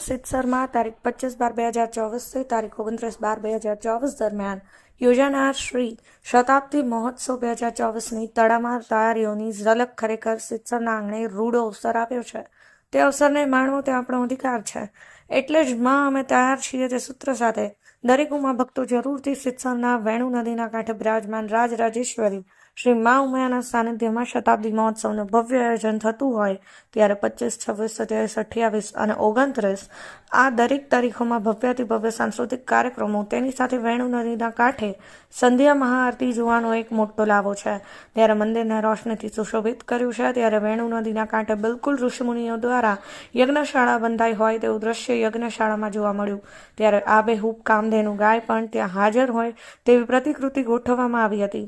સિત્સરમાં તારીખ પચીસ બાર બે હજાર ચોવીસથી તારીખ ઓગણત્રીસ બાર બે હજાર ચોવીસ દરમિયાન યોજાનાર શ્રી શતાબ્દી મહોત્સવ બે હજાર ચોવીસની તડામાર તૈયારીઓની ઝલક ખરેખર સિતસરના આંગણે રૂડો અવસર આપ્યો છે તે અવસરને માણવો તે આપણો અધિકાર છે એટલે જ માં અમે તૈયાર છીએ તે સૂત્ર સાથે દરેક ઉમા ભક્તો જરૂરથી સિત્સરના વેણુ નદીના કાંઠે બિરાજમાન રાજરાજેશ્વરી શ્રી મા ઉમયાના સાનિધ્યમાં શતાબ્દી મહોત્સવનું ભવ્ય આયોજન થતું હોય, ત્યારે પચીસ છવ્વીસ, સત્યાવીસ, અઠ્યાવીસ અને ઓગણત્રીસ આ દરેક તારીખોમાં ભવ્યાતિ ભવ્ય સાંસ્કૃતિક કાર્યક્રમો તેની સાથે વેણુ નદીના કાંઠે સંધ્યા મહાઆરતી જોવાનો એક મોટો લાવો છે. ત્યારે મંદિરને રોશનીથી સુશોભિત કર્યું છે, ત્યારે વેણુ નદીના કાંઠે બિલકુલ ઋષિમુનિઓ દ્વારા યજ્ઞશાળા બંધાઈ હોય તેવું દ્રશ્ય યજ્ઞશાળામાં જોવા મળ્યું. ત્યારે આબેહૂબ કામધેનુ ગાય પણ ત્યાં હાજર હોય તેવી પ્રતિકૃતિ ગોઠવવામાં આવી હતી.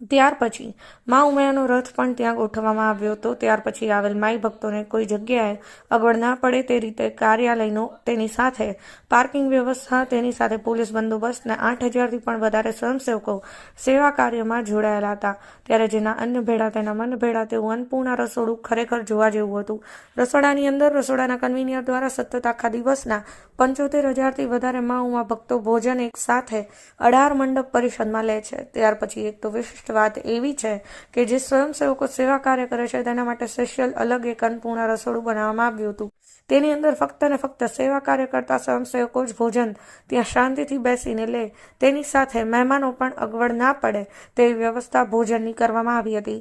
ત્યાર પછી મા ઉમિયાનો રથ પણ ત્યાં ગોઠવવામાં આવ્યો હતો. ત્યાર પછી આવેલ માઈ ભક્તોને કોઈ જગ્યાએ અગવડ ના પડે તે રીતે કાર્યાલયનો તેની સાથે પાર્કિંગ વ્યવસ્થા, તેની સાથે પોલીસ બંદોબસ્ત અને આઠ હજારથી પણ વધારે સ્વયંસેવકો સેવા કાર્યમાં જોડાયેલા હતા. ત્યારે જેના અન્ય ભેળા, તેના મન ભેળા, તેવું અન્નપૂર્ણા રસોડું ખરેખર જોવા જેવું હતું. રસોડાની અંદર, રસોડાના કન્વીનિયર દ્વારા સતત આખા દિવસના પંચોતેર હજારથી વધારે મા ઉમા ભક્તો ભોજન એક સાથે અઢાર મંડપ પરિષદમાં લે છે. ત્યાર પછી એક તો વિશિષ્ટ વાત એવી છે કે જે સ્વયંસેવકો સેવા કાર્ય કરે છે, તેના માટે સ્પેશિયલ અલગ એક અન્નપૂર્ણા રસોડું બનાવવામાં આવ્યું હતું. તેની અંદર ફક્ત ને ફક્ત સેવા કાર્ય કરતા સ્વયંસેવકો જ ભોજન ત્યાં શાંતિથી બેસીને લે, તેની સાથે મહેમાનો પણ અગવડ ના પડે તેવી વ્યવસ્થા ભોજનની કરવામાં આવી હતી.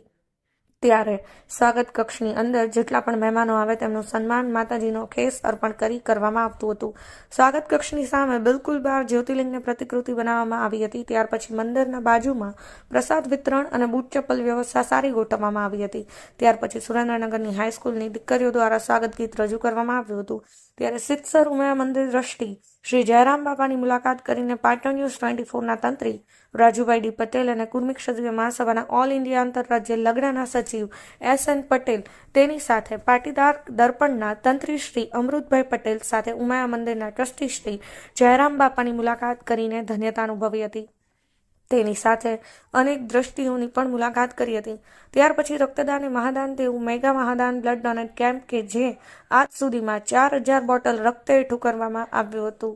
ત્યારે સ્વાગત કક્ષની અંદર જેટલા પણ મહેમાનો આવે તેમનું સન્માન માતાજીનો ખેસ અર્પણ કરી કરવામાં આવતું હતું. સ્વાગત કક્ષની સામે બિલકુલ બહાર જ્યોતિર્લિંગની પ્રતિકૃતિ બનાવવામાં આવી હતી. ત્યાર પછી મંદિરના બાજુમાં પ્રસાદ વિતરણ અને બૂટ ચપ્પલ વ્યવસ્થા સારી ગોઠવવામાં આવી હતી. ત્યાર પછી સુરેન્દ્રનગરની હાઈસ્કૂલની દીકરીઓ દ્વારા સ્વાગત ગીત રજૂ કરવામાં આવ્યું હતું. ત્યારે સિત્સર ઉમયા મંદિર દ્રષ્ટિ શ્રી જયરામ બાપાની મુલાકાત કરીને પાટણ ન્યૂઝ ટ્વેન્ટી ફોરના તંત્રી રાજુભાઈ ડી પટેલ અને કુર્મિક ક્ષત્રિય મહાસભાના ઓલ ઇન્ડિયા આંતરરાજ્ય લગ્નના સચિવ એસ એન પટેલ તેની સાથે પાટીદાર દર્પણના તંત્રી શ્રી અમૃતભાઈ પટેલ સાથે ઉમાયા મંદિરના ટ્રસ્ટી શ્રી જયરામ બાપાની મુલાકાત કરીને ધન્યતા અનુભવી હતી. તેની સાથે અનેક દ્રષ્ટિઓની પણ મુલાકાત કરી હતી. ત્યાર પછી રક્તદાન એ મહાદાન તેવું મેગા મહાદાન બ્લડ ડોનેટ કેમ્પ કે જે આજ સુધીમાં ચાર હજાર બોટલ રક્ત હેઠું કરવામાં આવ્યું હતું.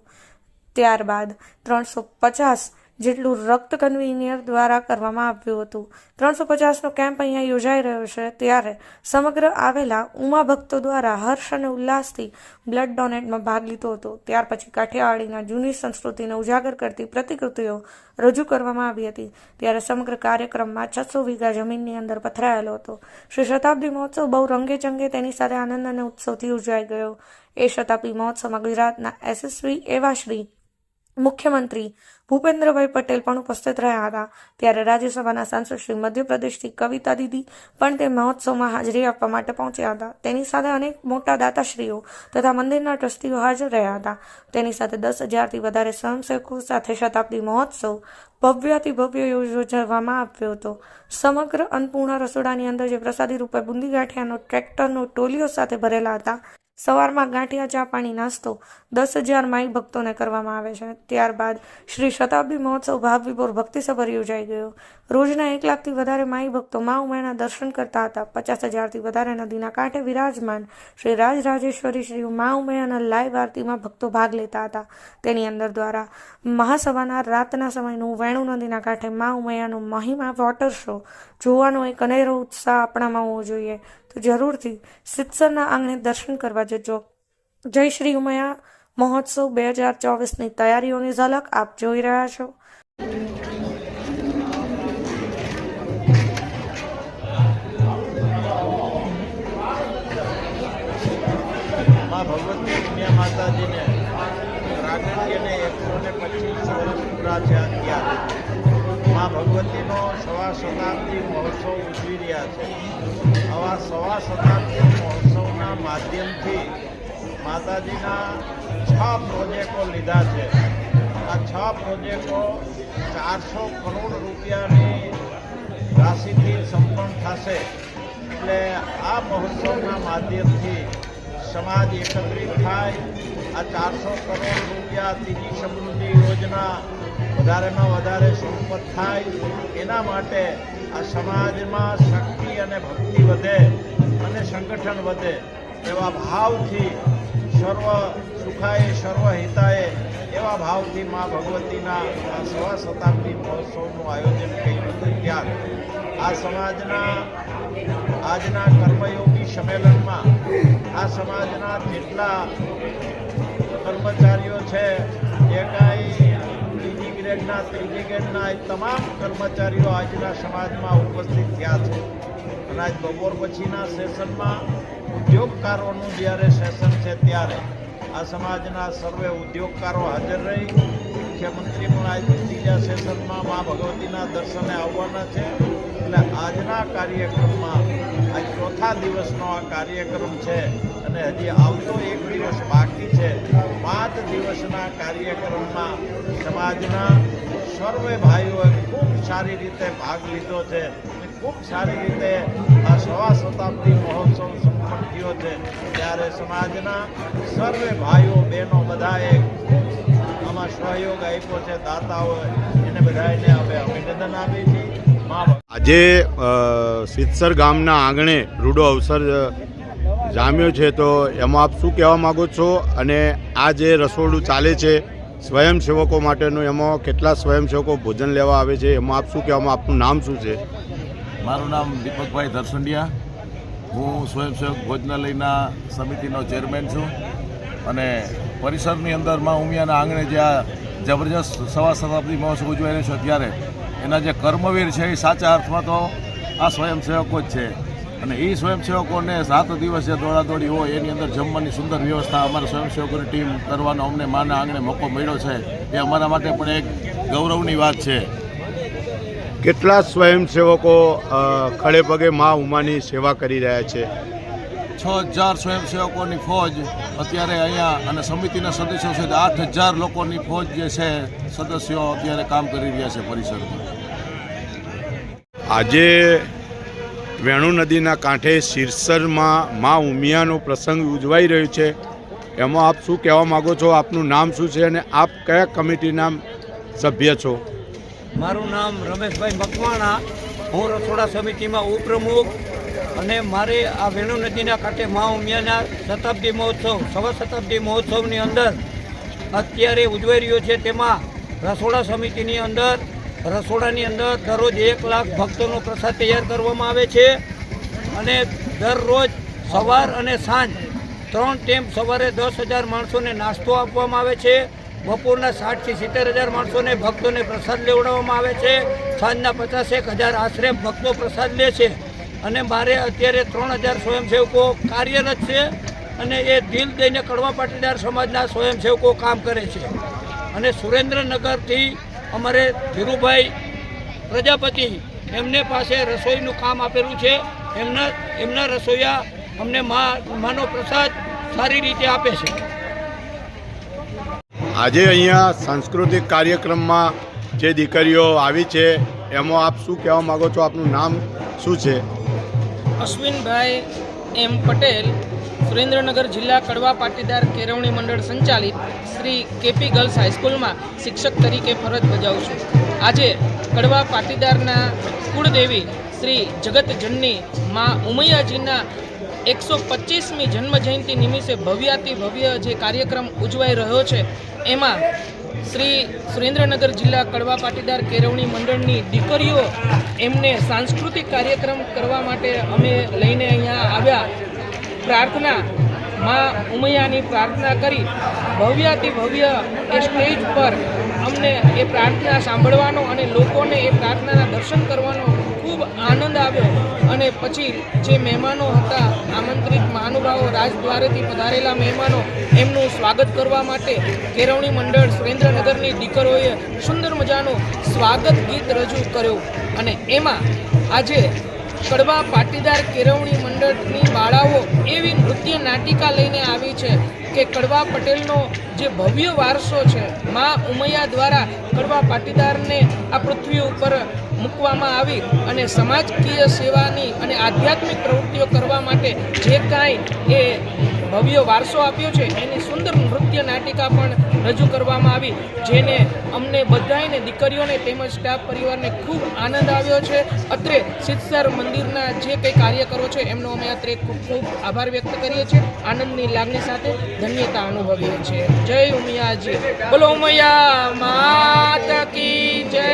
ત્યારબાદ ત્રણસો પચાસ જેટલું રક્ત કન્વીનિયર દ્વારા કરવામાં આવ્યું હતું. ત્રણસો પચાસનો કેમ્પ અહીંયા યોજાઈ રહ્યો છે. ત્યારે સમગ્ર આવેલા ઉમા ભક્તો દ્વારા હર્ષ અને ઉલ્લાસથી બ્લડ ડોનેટમાં ભાગ લીધો હતો. ત્યાર પછી કાઠિયાવાડીના જૂની સંસ્કૃતિને ઉજાગર કરતી પ્રતિકૃતિઓ રજૂ કરવામાં આવી હતી. ત્યારે સમગ્ર કાર્યક્રમમાં છસો વીઘા જમીનની અંદર પથરાયેલો હતો. શ્રી શતાબ્દી મહોત્સવ બહુ રંગે ચંગે તેની સાથે આનંદ અને ઉત્સવથી ઉજવાઈ ગયો. એ શતાબ્દી મહોત્સવમાં ગુજરાતના એસએસવી એવા શ્રી મુખ્યમંત્રી ભૂપેન્દ્રભાઈ પટેલ પણ ઉપસ્થિત રહ્યા હતા. ત્યારે રાજ્યસભાના સાંસદ શ્રી મધ્યપ્રદેશથી કવિતા દીદી પણ તે મહોત્સવમાં હાજરી આપવા માટે પહોંચ્યા હતા. તેની સાથે અનેક મોટા દાતાશ્રીઓ તથા મંદિરના ટ્રસ્ટીઓ હાજર રહ્યા હતા. તેની સાથે દસ હજારથી વધારે સ્વયંસેવકો સાથે શતાબ્દી મહોત્સવ ભવ્યથી ભવ્ય યોજવામાં આવ્યો હતો. સમગ્ર અન્નપૂર્ણા રસોડાની અંદર જે પ્રસાદી રૂપે બુંદી ગાંઠિયાનો ટ્રેક્ટરનો, ટોલીઓ સાથે ભરેલા હતા. સવારમાં ગાંઠિયા ચા પાણી નાસ્તો દસ હજાર માઈ ભક્તોને કરવામાં આવે છે. ત્યારબાદ શ્રી શતાબ્દી મહોત્સવ ભાવવિભોર ભક્તિસભર યોજાઈ ગયો. રોજના એક લાખથી વધારે માઈ ભક્તો મા ઉમાના દર્શન કરતા હતા. પચાસ હજારથી વધારે નદીના કાંઠે વિરાજમાન શ્રી રાજરાજેશ્વરી શ્રી મા ઉમયાના લાઈવ આરતીમાં ભક્તો ભાગ લેતા હતા. તેની અંદર દ્વારા મહાસભાના રાતના સમયનું વેણુ નદીના કાંઠે મા ઉમયાનો મહિમા વોટર શો જોવાનો એક અનેરો ઉત્સાહ આપણામાં હોવો જોઈએ. તો જરૂરથી સિત્સરના આંગણે દર્શન કરવા જજો. જય શ્રી ઉમૈયા. મહોત્સવ બે હજાર ચોવીસની તૈયારીઓની ઝલક આપ જોઈ રહ્યા છો. છે અત્યારે મા ભગવતીનો સવા શતાબ્દી મહોત્સવ ઉજવી રહ્યા છે આવા સવા શતાબ્દી મહોત્સવના માધ્યમથી માતાજીના છ પ્રોજેક્ટો લીધા છે. આ છ પ્રોજેક્ટો ચારસો કરોડ રૂપિયાની રાશિથી સંપન્ન થશે. એટલે આ મહોત્સવના માધ્યમથી સમાજ એકત્રિત થાય. આ ચારસો કરોડ રૂપિયા ત્રીજી સમૃદ્ધિ યોજના વધારેમાં વધારે સંપત થાય, એના માટે આ સમાજમાં શક્તિ અને ભક્તિ વધે અને સંગઠન વધે એવા ભાવથી સર્વ સુખાએ, સર્વ હિતાએ એવા ભાવથી મા ભગવતીના આ સવા શતાબ્દી મહોત્સવનું આયોજન કર્યું હતું. ત્યારે આ સમાજના, આજના કર્મયોગી સંમેલનમાં આ સમાજના જેટલા કર્મચારીઓ છે જે કાંઈ બીજી ગ્રેડના, ત્રીજી ગ્રેડના એ તમામ કર્મચારીઓ આજના સમાજમાં ઉપસ્થિત થયા છે. અને આજ બપોર પછીના સેશનમાં ઉદ્યોગકારોનું જ્યારે સેશન છે ત્યારે આ સમાજના સર્વે ઉદ્યોગકારો હાજર રહી. મુખ્યમંત્રી પણ આજ ત્રીજા સેશનમાં મા ભગવતીના દર્શને આવવાના છે. એટલે આજના કાર્યક્રમમાં આજ ચોથા દિવસનો આ કાર્યક્રમ છે. અને હજી આવતો એક દિવસ બાકી છે. પાંચ દિવસના કાર્યક્રમમાં સમાજના સર્વે ભાઈઓએ ખૂબ સારી રીતે ભાગ લીધો છે ખૂબ સારી રીતે આ સવા શતાબ્દી મહોત્સવ સંપન્ન થયો છે. ત્યારે સમાજના સર્વે ભાઈઓ, બહેનો બધાએ આમાં સહયોગ આપ્યો છે. દાતાઓ એને બધાને અમે અભિનંદન આપીએ છીએ. આજે સિત્સર ગામના આંગણે રૂડો અવસર જામ્યો છે તો એમાં આપ શું કહેવા માગો છો? અને આ જે રસોડું ચાલે છે, સ્વયંસેવકો માટેનું એમાં કેટલા સ્વયંસેવકો ભોજન લેવા આવે છે? એમાં આપ શું કહેવામાં આપનું નામ શું છે? મારું નામ દીપકભાઈ ધરસંડિયા. હું સ્વયંસેવક ભોજનાલયના સમિતિનો ચેરમેન છું અને પરિસરની અંદરમાં ઉમિયાના આંગણે જે આ જબરજસ્ત સવા શતાબ્દી મહોત્સવ ઉજવાઈ રહ્યો છે ત્યારે એના જે કર્મવીર છે એ સાચા અર્થમાં તો આ સ્વયંસેવકો જ છે. અને એ સ્વયંસેવકોને સાત દિવસ જે દોડાદોડી હોય એની અંદર જમવાની સુંદર વ્યવસ્થા અમારા સ્વયંસેવકોની ટીમ કરવાનો અમને માના આંગણે મોકો મળ્યો છે. એ અમારા માટે પણ એક ગૌરવની વાત છે. કેટલા સ્વયંસેવકો ખડે પગે મા ઉમાની સેવા કરી રહ્યા છે? છ હજાર સ્વયંસેવકોની ફોજ અત્યારે અહીંયા અને સમિતિના સદસ્યો છે આઠ હજાર લોકોની ફોજ જે છે સદસ્યો અત્યારે કામ કરી રહ્યા છે પરિસરમાં. આજે વેણુ નદીના કાંઠે સિરસરમાં મા ઉમિયાનો પ્રસંગ ઉજવાઈ રહ્યો છે. એમાં આપ શું કહેવા માગો છો? આપનું નામ શું છે અને આપ કયા કમિટીના સભ્ય છો? મારું નામ રમેશભાઈ મકવાણા. હું રસોડા સમિતિમાં ઉપપ્રમુખ અને મારે આ વેણુ નદીના કાંઠે મા ઉમિયાના શતાબ્દી મહોત્સવ, સવા શતાબ્દી મહોત્સવની અંદર અત્યારે ઉજવાઈ રહ્યો છે. તેમાં રસોડા સમિતિની અંદર રસોડાની અંદર દરરોજ એક લાખ ભક્તોનો પ્રસાદ તૈયાર કરવામાં આવે છે અને દરરોજ સવાર અને સાંજ ત્રણ ટેમ સવારે દસ હજાર માણસોને નાસ્તો આપવામાં આવે છે. બપોરના સાઠથી સિત્તેર હજાર માણસોને ભક્તોને પ્રસાદ લેવડાવવામાં આવે છે. સાંજના પચાસેક હજાર આશરે ભક્તો પ્રસાદ લે છે. અને મારે અત્યારે ત્રણ હજાર સ્વયંસેવકો કાર્યરત છે અને એ દિલ દઈને કડવા પાટીદાર સમાજના સ્વયંસેવકો કામ કરે છે. અને સુરેન્દ્રનગરથી અમારે ધીરુભાઈ પ્રજાપતિ એમને પાસે રસોઈનું કામ આપેલું છે. એમના એમના રસોઈયા અમને માનો પ્રસાદ સારી રીતે આપે છે. આજે અહીંયા સાંસ્કૃતિક કાર્યક્રમમાં જે દીકરીઓ આવી છે એમાં આપ શું કહેવા માગો છો? આપનું નામ શું છે? અશ્વિનભાઈ એમ પટેલ. સુરેન્દ્રનગર જિલ્લા કડવા પાટીદાર કેળવણી મંડળ સંચાલિત શ્રી કેપી ગર્લ્સ હાઈસ્કૂલમાં શિક્ષક તરીકે ફરજ બજાવું છું. આજે કડવા પાટીદારના કુળદેવી શ્રી જગતજનની મા ઉમૈયાજીના એકસો પચીસમી જન્મજયંતિ નિમિત્તે ભવ્યાતિ ભવ્ય જે કાર્યક્રમ ઉજવાઈ રહ્યો છે, એમાં શ્રી સુરેન્દ્રનગર જિલ્લા કડવા પાટીદાર કેળવણી મંડળની દીકરીઓ એમને સાંસ્કૃતિક કાર્યક્રમ કરવા માટે અમે લઈને અહીંયા આવ્યા. પ્રાર્થના માં ઉમૈયાની પ્રાર્થના કરી ભવ્યાતિ ભવ્ય એ સ્ટેજ પર અમને એ પ્રાર્થના સાંભળવાનો અને લોકોને એ પ્રાર્થનાના દર્શન કરવાનો ખૂબ આનંદ આવ્યો અને પછી જે મહેમાનો હતા, આમંત્રિત મહાનુભાવો રાજદ્વારેથી પધારેલા મહેમાનો, એમનું સ્વાગત કરવા માટે કેળવણી મંડળ સુરેન્દ્રનગરની દીકરોએ સુંદર મજાનું સ્વાગત ગીત રજૂ કર્યું. અને એમાં આજે કડવા પાટીદાર કેળવણી મંડળની બાળાઓ એવી નૃત્ય નાટિકા લઈને આવી છે કે કડવા પટેલનો જે ભવ્ય વારસો છે, મા ઉમૈયા દ્વારા કડવા પાટીદારને આ પૃથ્વી ઉપર મૂકવામાં આવી અને સમાજકીય સેવાની અને આધ્યાત્મિક પ્રવૃત્તિઓ કરવા માટે જે કાંઈ એ ભવ્ય વારસો આપ્યો છે, એની સુંદર નૃત્ય નાટિકા પણ રજૂ કરવામાં આવી, જેને અમને બધાને દીકરીઓને તેમજ સ્ટાફ પરિવારને ખૂબ આનંદ આવ્યો છે. અત્રે સિદ્ધસર મંદિરના જે કંઈ કાર્યકરો છે, એમનો અમે અત્રે ખૂબ ખૂબ આભાર વ્યક્ત કરીએ છીએ. આનંદની લાગણી સાથે ધન્યતા અનુભવીએ છીએ. જય ઉમિયાજી. બોલો ઉમૈયા, માતા કી જય.